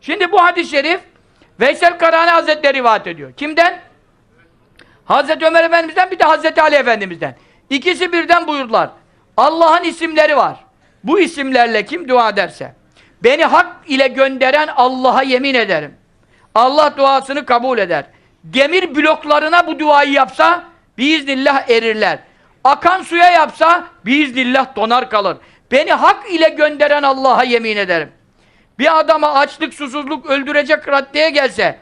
Şimdi bu hadis-i şerif Veysel Karani Hazretleri rivayet ediyor. Kimden? Hazreti Ömer Efendimiz'den bir de Hazreti Ali Efendimiz'den. İkisi birden buyurdular. Allah'ın isimleri var. Bu isimlerle kim dua ederse beni hak ile gönderen Allah'a yemin ederim. Allah duasını kabul eder. Demir bloklarına bu duayı yapsa biiznillah erirler. Akan suya yapsa biiznillah donar kalır. Beni hak ile gönderen Allah'a yemin ederim. Bir adama açlık, susuzluk öldürecek raddeye gelse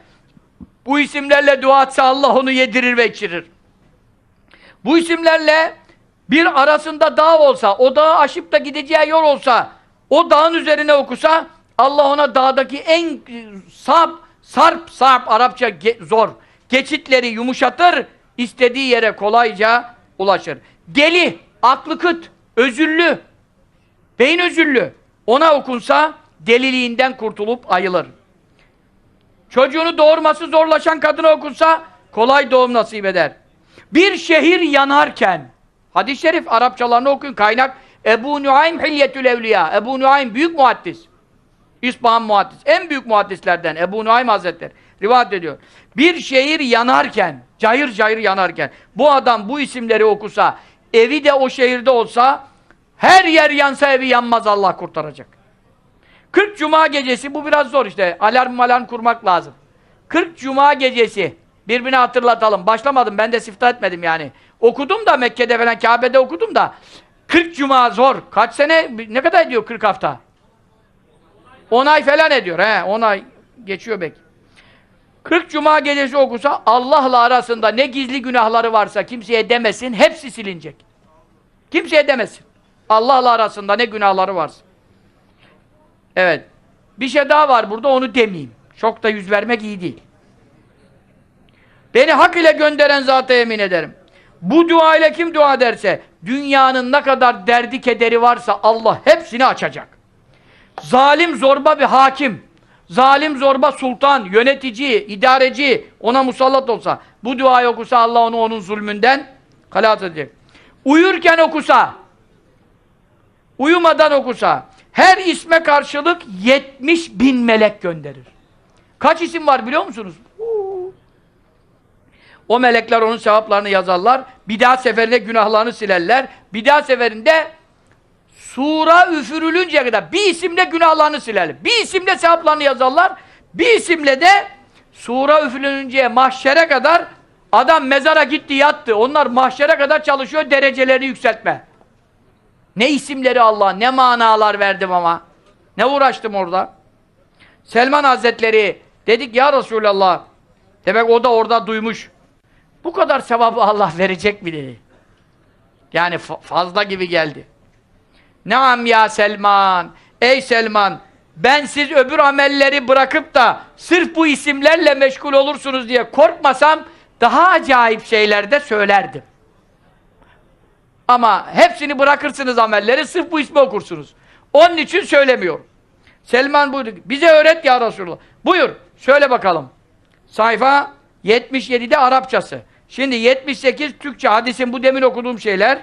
bu isimlerle dua etse Allah onu yedirir ve içirir. Bu isimlerle bir arasında dağ olsa, o dağı aşıp da gideceği yol olsa, o dağın üzerine okusa, Allah ona dağdaki en sap, sarp, sarp, Arapça ge- zor, geçitleri yumuşatır, istediği yere kolayca ulaşır. Deli, aklı kıt, özüllü, beyin özüllü, ona okunsa, deliliğinden kurtulup ayılır. Çocuğunu doğurması zorlaşan kadına okunsa kolay doğum nasip eder. Bir şehir yanarken hadis-i şerif Arapçalarını okuyun kaynak Ebu Nuaym Hilyetül Evliya Ebu Nuaym büyük muhaddis İspahan muhaddis en büyük muhaddislerden Ebu Nuaym Hazretleri rivayet ediyor. Bir şehir yanarken cayır cayır yanarken bu adam bu isimleri okusa evi de o şehirde olsa her yer yansa evi yanmaz Allah kurtaracak. 40 cuma gecesi bu biraz zor işte. Alarm malarm kurmak lazım. 40 cuma gecesi birbirine hatırlatalım. Başlamadım ben de siftah etmedim yani. Okudum da Mekke'de falan Kabe'de okudum da 40 cuma zor. Kaç sene ne kadar ediyor 40 hafta? 10 ay falan ediyor he 10 ay geçiyor belki. 40 cuma gecesi okusa Allah'la arasında ne gizli günahları varsa kimseye demesin hepsi silinecek. Kimseye demesin. Allah'la arasında ne günahları varsa. Evet. Bir şey daha var burada onu demeyeyim. Çok da yüz vermek iyi değil. Beni hak ile gönderen zata yemin ederim. Bu dua ile kim dua ederse dünyanın ne kadar derdi kederi varsa Allah hepsini açacak. Zalim zorba bir hakim, zalim zorba sultan, yönetici, idareci ona musallat olsa bu duayı okusa Allah onu onun zulmünden halat edecek. Uyurken okusa uyumadan okusa her isme karşılık 70 bin melek gönderir. Kaç isim var biliyor musunuz? O melekler onun sevaplarını yazarlar. Bir daha seferinde günahlarını silerler. Bir daha seferinde sura üfürülünceye kadar bir isimle günahlarını silerler. Bir isimle sevaplarını yazarlar. Bir isimle de sura üfürülünceye mahşere kadar adam mezara gitti yattı. Onlar mahşere kadar çalışıyor derecelerini yükseltme. Ne isimleri Allah, ne manalar verdim ama. Ne uğraştım orada. Selman Hazretleri dedik ya Resulallah. Demek o da orada duymuş. Bu kadar sevabı Allah verecek mi dedi. Yani fa- fazla gibi geldi. Naam ya Selman. Ey Selman. Ben siz öbür amelleri bırakıp da sırf bu isimlerle meşgul olursunuz diye korkmasam daha acayip şeyler de söylerdim. Ama hepsini bırakırsınız amelleri, sırf bu ismi okursunuz. Onun için söylemiyorum. Selman buyurdu bize öğret ya Resulullah. Buyur, söyle bakalım. Sayfa 77'de Arapçası. Şimdi 78 Türkçe, hadisin bu demin okuduğum şeyler.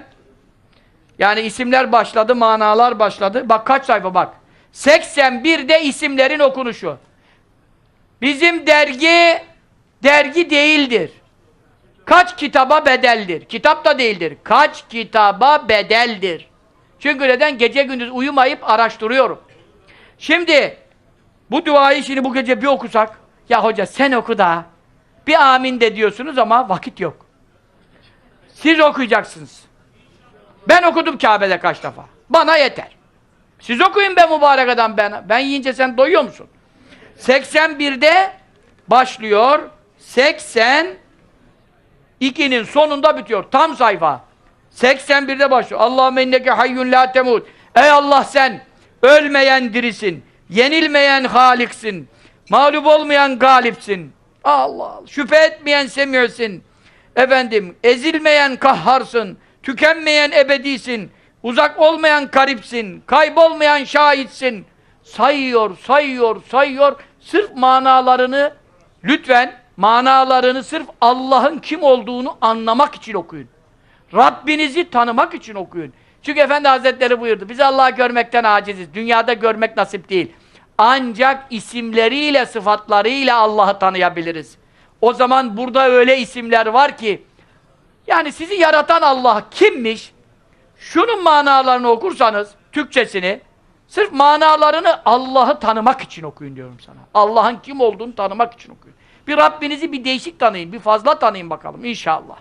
Yani isimler başladı, manalar başladı. Bak kaç sayfa bak. 81'de isimlerin okunuşu. Bizim dergi, dergi değildir. Kaç kitaba bedeldir? Kitap da değildir. Kaç kitaba bedeldir? Çünkü neden? Gece gündüz uyumayıp araştırıyorum. Şimdi bu duayı şimdi bu gece bir okusak ya hoca sen oku da bir amin de diyorsunuz ama vakit yok. Siz okuyacaksınız. Ben okudum Kabe'de kaç defa. Bana yeter. Siz okuyun be mübarek adam ben. Ben yiyince sen doyuyor musun? 81'de başlıyor. 80 2'nin sonunda bitiyor. Tam sayfa. 81'de başlıyor. Allahümme inneke hayyun la temut. Ey Allah sen ölmeyen dirisin. Yenilmeyen haliksin. Mağlup olmayan galipsin. Allah. Şüphe etmeyen semiyorsun. Efendim ezilmeyen kahharsın. Tükenmeyen ebedisin. Uzak olmayan karipsin. Kaybolmayan şahitsin. Sayıyor, sayıyor, sayıyor. Sırf manalarını lütfen manalarını sırf Allah'ın kim olduğunu anlamak için okuyun. Rabbinizi tanımak için okuyun. Çünkü Efendi Hazretleri buyurdu. Biz Allah'ı görmekten aciziz. Dünyada görmek nasip değil. Ancak isimleriyle, sıfatlarıyla Allah'ı tanıyabiliriz. O zaman burada öyle isimler var ki, yani sizi yaratan Allah kimmiş? Şunun manalarını okursanız, Türkçesini, sırf manalarını Allah'ı tanımak için okuyun diyorum sana. Allah'ın kim olduğunu tanımak için okuyun. Bir Rabbinizi bir değişik tanıyın, bir fazla tanıyın bakalım inşallah.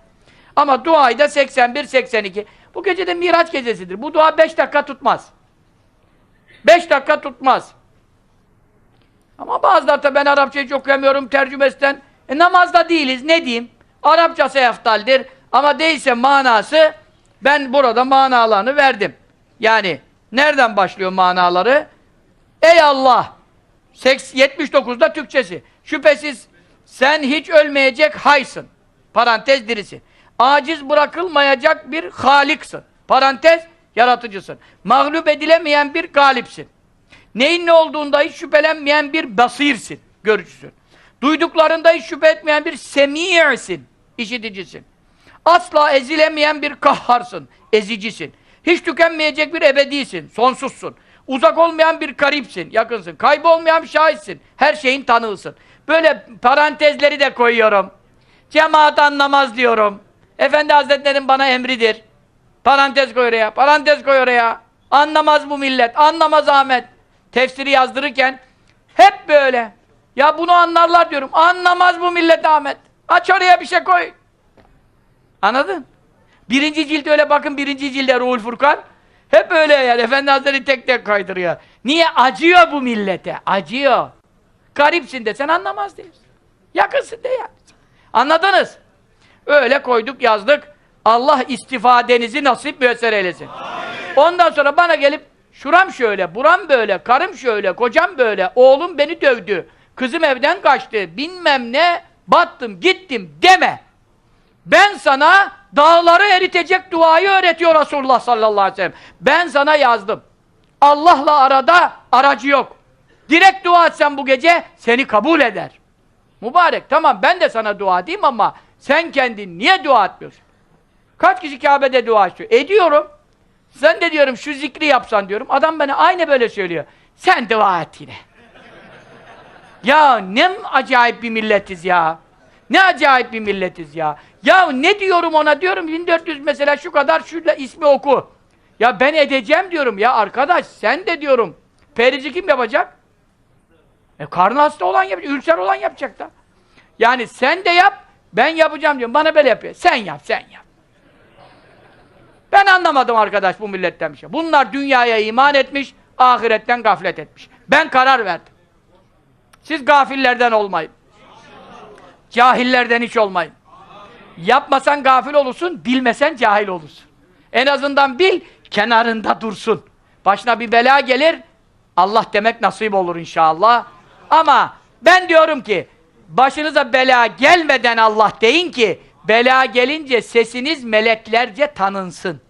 Ama duayı da 81-82. Bu gece de Miraç gecesidir. Bu dua 5 dakika tutmaz. 5 dakika tutmaz. Ama bazıları da ben Arapçayı çok okuyamıyorum tercümesinden. E, namazda değiliz. Ne diyeyim? Arapçası eftaldir. Ama değilse manası ben burada manalarını verdim. Yani nereden başlıyor manaları? Ey Allah! Seks- 79'da Türkçesi. Şüphesiz sen hiç ölmeyecek haysın. Parantez dirisin. Aciz bırakılmayacak bir haliksın. Parantez yaratıcısın. Mağlup edilemeyen bir galipsin. Neyin ne olduğunda hiç şüphelenmeyen bir basirsin, görücüsün. Duyduklarında hiç şüphe etmeyen bir semi'sin, işiticisin. Asla ezilemeyen bir kahharsın, ezicisin. Hiç tükenmeyecek bir ebedisin, sonsuzsun. Uzak olmayan bir karipsin, yakınsın. Kaybolmayan bir şahitsin, her şeyin tanığısın. Böyle parantezleri de koyuyorum. Cemaat anlamaz diyorum. Efendi Hazretleri'nin bana emridir. Parantez koy oraya, parantez koy oraya. Anlamaz bu millet, anlamaz Ahmet. Tefsiri yazdırırken hep böyle. Ya bunu anlarlar diyorum. Anlamaz bu millet Ahmet. Aç oraya bir şey koy. Anladın? Birinci cilt öyle bakın birinci cilde Ruhul Furkan. Hep öyle yani. Efendi Hazretleri tek tek kaydırıyor. Niye? Acıyor bu millete. Acıyor. Garipsin de sen anlamaz diyorsun. Yakınsın de ya. Anladınız? Öyle koyduk yazdık. Allah istifadenizi nasip müesser eylesin. Ondan sonra bana gelip şuram şöyle, buram böyle, karım şöyle, kocam böyle, oğlum beni dövdü, kızım evden kaçtı, bilmem ne, battım, gittim deme. Ben sana dağları eritecek duayı öğretiyor Resulullah sallallahu aleyhi ve sellem. Ben sana yazdım. Allah'la arada aracı yok. Direkt dua etsen bu gece seni kabul eder. Mübarek tamam ben de sana dua edeyim ama sen kendin niye dua etmiyorsun? Kaç kişi Kabe'de dua ediyor? Ediyorum. Sen de diyorum şu zikri yapsan diyorum. Adam bana aynı böyle söylüyor. Sen dua et yine. ya ne acayip bir milletiz ya. Ne acayip bir milletiz ya. Ya ne diyorum ona diyorum 1400 mesela şu kadar şu ismi oku. Ya ben edeceğim diyorum ya arkadaş sen de diyorum. Perici kim yapacak? E karnı hasta olan yapacak, ülser olan yapacak da. Yani sen de yap, ben yapacağım diyorum. Bana böyle yapıyor. Sen yap, sen yap. Ben anlamadım arkadaş bu milletten bir şey. Bunlar dünyaya iman etmiş, ahiretten gaflet etmiş. Ben karar verdim. Siz gafillerden olmayın. Cahillerden hiç olmayın. Yapmasan gafil olursun, bilmesen cahil olursun. En azından bil, kenarında dursun. Başına bir bela gelir, Allah demek nasip olur inşallah. Ama ben diyorum ki, başınıza bela gelmeden Allah deyin ki, bela gelince sesiniz meleklerce tanınsın.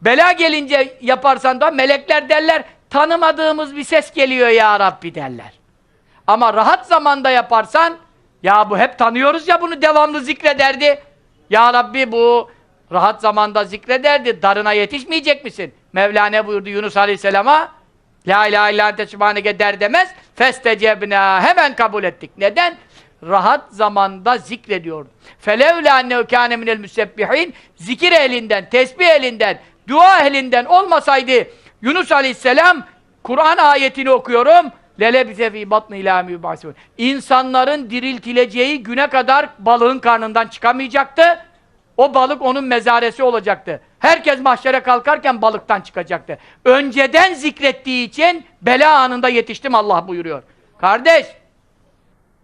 Bela gelince yaparsan da melekler derler, tanımadığımız bir ses geliyor ya Rabbi derler. Ama rahat zamanda yaparsan, ya bu hep tanıyoruz ya bunu devamlı zikrederdi. Ya Rabbi bu rahat zamanda zikrederdi, darına yetişmeyecek misin? Mevlana buyurdu Yunus Aleyhisselam'a, La ilahe illa ente sübhaneke der demez, festecebna, hemen kabul ettik. Neden? Rahat zamanda zikrediyordu. Felevla ennehu kâne minel müsebbihin, zikir elinden, tesbih elinden, dua elinden olmasaydı, Yunus Aleyhisselam, Kur'an ayetini okuyorum, lelebise fî batnı ilâ. İnsanların diriltileceği güne kadar balığın karnından çıkamayacaktı. O balık onun mezaresi olacaktı. Herkes mahşere kalkarken balıktan çıkacaktı. Önceden zikrettiği için bela anında yetiştim Allah buyuruyor. Kardeş,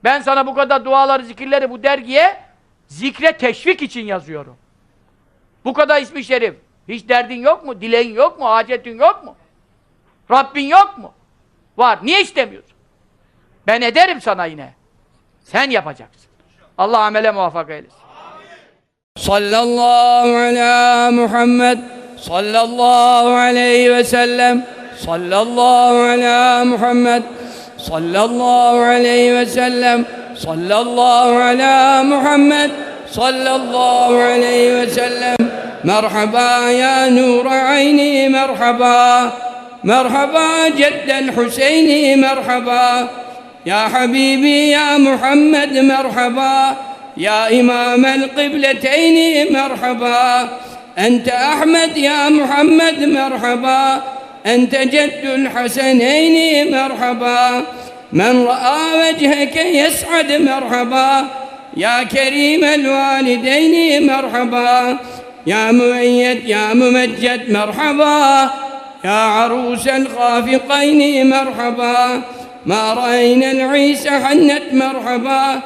ben sana bu kadar duaları, zikirleri bu dergiye zikre teşvik için yazıyorum. Bu kadar ismi şerif. Hiç derdin yok mu? Dileğin yok mu? Hacetin yok mu? Rabbin yok mu? Var. Niye istemiyorsun? Ben ederim sana yine. Sen yapacaksın. Allah amele muvaffak eylesin. صلى الله على محمد صلى الله عليه وسلم صلى الله على محمد صلى الله عليه وسلم صلى الله على محمد صلى الله عليه وسلم مرحبا يا نور عيني مرحبا مرحبا جدا حسيني مرحبا يا حبيبي يا محمد مرحبا يا إمام القبلتين مرحبا. أنت أحمد يا محمد مرحبا. أنت جد الحسنين مرحبا. من رأى وجهك يسعد مرحبا. يا كريم الوالدين مرحبا. يا مؤيد يا ممجد مرحبا. يا عروس الخافقين مرحبا. ما رأينا العيسى حنت مرحبا.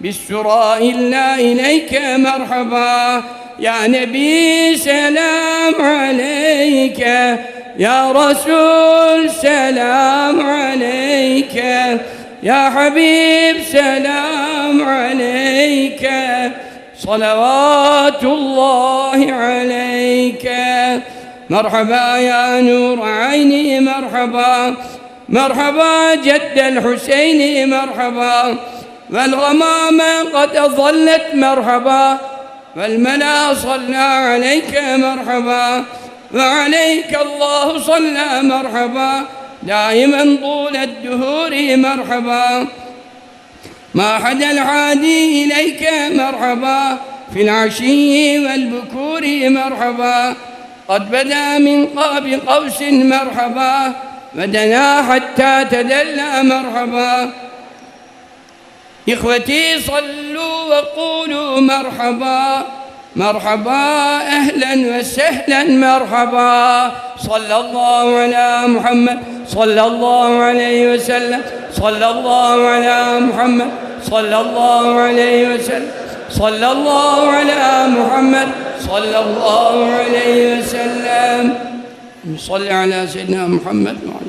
بالسراء إلا إليك مرحبا. يا نبي سلام عليك. يا رسول سلام عليك. يا حبيب سلام عليك. صلوات الله عليك. مرحبا يا نور عيني مرحبا. مرحبا جد الحسين مرحبا. والغمام قد أظلت مرحبا والملا صلى عليك مرحبا وعليك الله صلى مرحبا دائما طول الدهور مرحبا. ما حدا العادي إليك مرحبا في العشي والبكور مرحبا. قد بدا من قاب قوس مرحبا ودنا حتى تدلى مرحبا. إخوتي صلوا وقولوا مرحبا مرحبا أهلا وسهلا مرحبا صلى الله على محمد صلى الله عليه وسلم صلى الله على محمد صلى الله عليه وسلم صلى الله على محمد صلى الله عليه وسلم صل على سيدنا محمد وعلى